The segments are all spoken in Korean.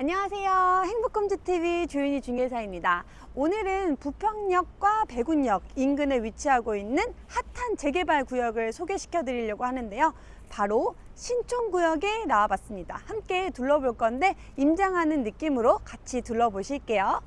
안녕하세요. 행복컴즈TV 조윤희 중개사입니다. 오늘은 부평역과 배군역 인근에 위치하고 있는 핫한 재개발 구역을 소개시켜 드리려고 하는데요. 바로 신촌구역에 나와봤습니다. 함께 둘러볼 건데 임장하는 느낌으로 같이 둘러보실게요.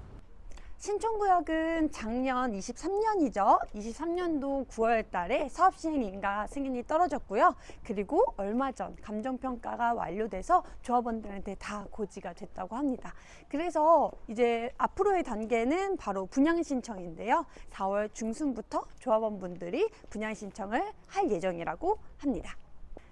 신촌구역은 작년 23년이죠. 23년도 9월 달에 사업 시행 인가 승인이 떨어졌고요. 그리고 얼마 전 감정평가가 완료돼서 조합원들한테 다 고지가 됐다고 합니다. 그래서 이제 앞으로의 단계는 바로 분양 신청인데요. 4월 중순부터 조합원분들이 분양 신청을 할 예정이라고 합니다.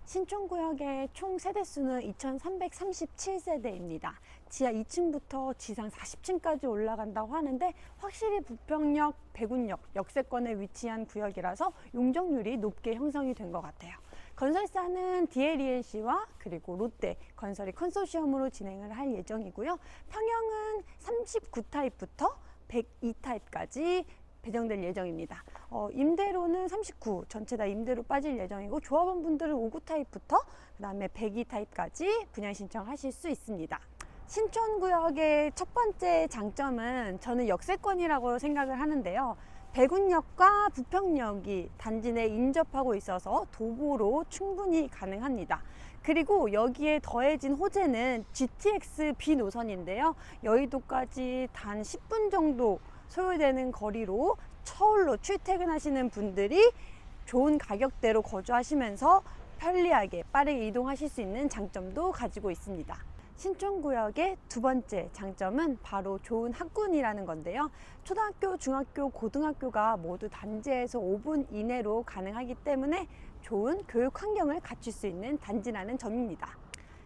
신촌구역의 총 세대수는 2337세대입니다. 지하 2층부터 지상 40층까지 올라간다고 하는데 확실히 부평역, 배군역, 역세권에 위치한 구역이라서 용적률이 높게 형성이 된 것 같아요. 건설사는 DLENC와 그리고 롯데 건설이 컨소시엄으로 진행을 할 예정이고요. 평형은 39타입부터 102타입까지 배정될 예정입니다. 어, 임대료는 39 전체 다 임대로 빠질 예정이고 조합원 분들은 59 타입부터 그 다음에 102 타입까지 분양 신청하실 수 있습니다. 신촌구역의 첫 번째 장점은 저는 역세권이라고 생각을 하는데요. 배군역과 부평역이 단지 내 인접하고 있어서 도보로 충분히 가능합니다. 그리고 여기에 더해진 호재는 GTX B 노선인데요. 여의도까지 단 10분 정도 소요되는 거리로 서울로 출퇴근하시는 분들이 좋은 가격대로 거주하시면서 편리하게 빠르게 이동하실 수 있는 장점도 가지고 있습니다. 신촌구역의 두 번째 장점은 바로 좋은 학군이라는 건데요. 초등학교, 중학교, 고등학교가 모두 단지에서 5분 이내로 가능하기 때문에 좋은 교육 환경을 갖출 수 있는 단지라는 점입니다.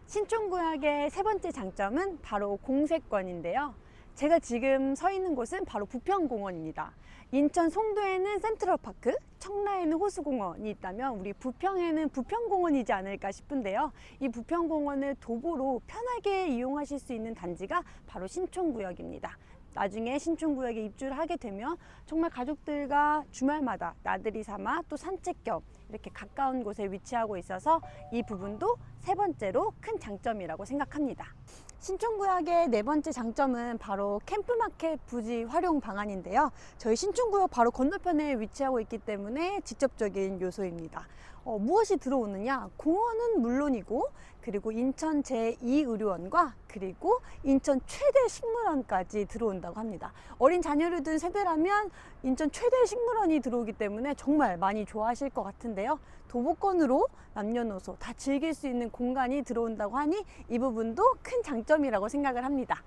신촌구역의 세 번째 장점은 바로 공세권인데요. 제가 지금 서 있는 곳은 바로 부평공원입니다. 인천 송도에는 센트럴파크, 청라에는 호수공원이 있다면 우리 부평에는 부평공원이지 않을까 싶은데요. 이 부평공원을 도보로 편하게 이용하실 수 있는 단지가 바로 신촌구역입니다. 나중에 신촌구역에 입주를 하게 되면 정말 가족들과 주말마다 나들이 삼아 또 산책 겸 이렇게 가까운 곳에 위치하고 있어서 이 부분도 세 번째로 큰 장점이라고 생각합니다. 신촌구역의 네 번째 장점은 바로 캠프마켓 부지 활용 방안인데요. 저희 신촌구역 바로 건너편에 위치하고 있기 때문에 직접적인 요소입니다. 어, 무엇이 들어오느냐? 공원은 물론이고, 그리고 인천 제2의료원과 그리고 인천 최대 식물원까지 들어온다고 합니다. 어린 자녀를 둔 세대라면 인천 최대 식물원이 들어오기 때문에 정말 많이 좋아하실 것 같은데요. 도보권으로 남녀노소 다 즐길 수 있는 공간이 들어온다고 하니 이 부분도 큰 장점 이라고 생각을 합니다.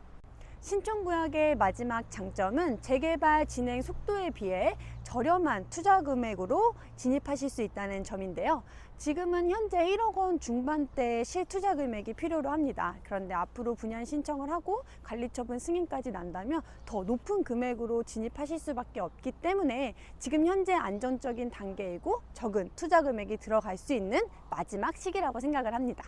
신촌구역의 마지막 장점은 재개발 진행 속도에 비해 저렴한 투자 금액으로 진입하실 수 있다는 점인데요. 지금은 현재 1억 원 중반대 실투자 금액이 필요로 합니다. 그런데 앞으로 분양 신청을 하고 관리처분 승인까지 난다면 더 높은 금액으로 진입하실 수밖에 없기 때문에 지금 현재 안정적인 단계이고 적은 투자 금액이 들어갈 수 있는 마지막 시기라고 생각을 합니다.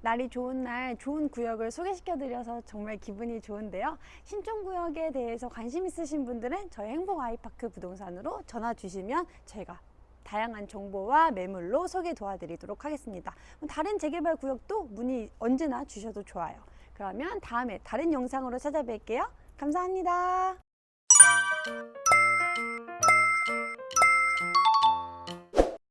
날이 좋은 날 좋은 구역을 소개시켜 드려서 정말 기분이 좋은데요. 신촌 구역에 대해서 관심 있으신 분들은 저희 행복 아이파크 부동산으로 전화 주시면 저희가 다양한 정보와 매물로 소개 도와드리도록 하겠습니다. 다른 재개발 구역도 문의 언제나 주셔도 좋아요. 그러면 다음에 다른 영상으로 찾아뵐게요. 감사합니다.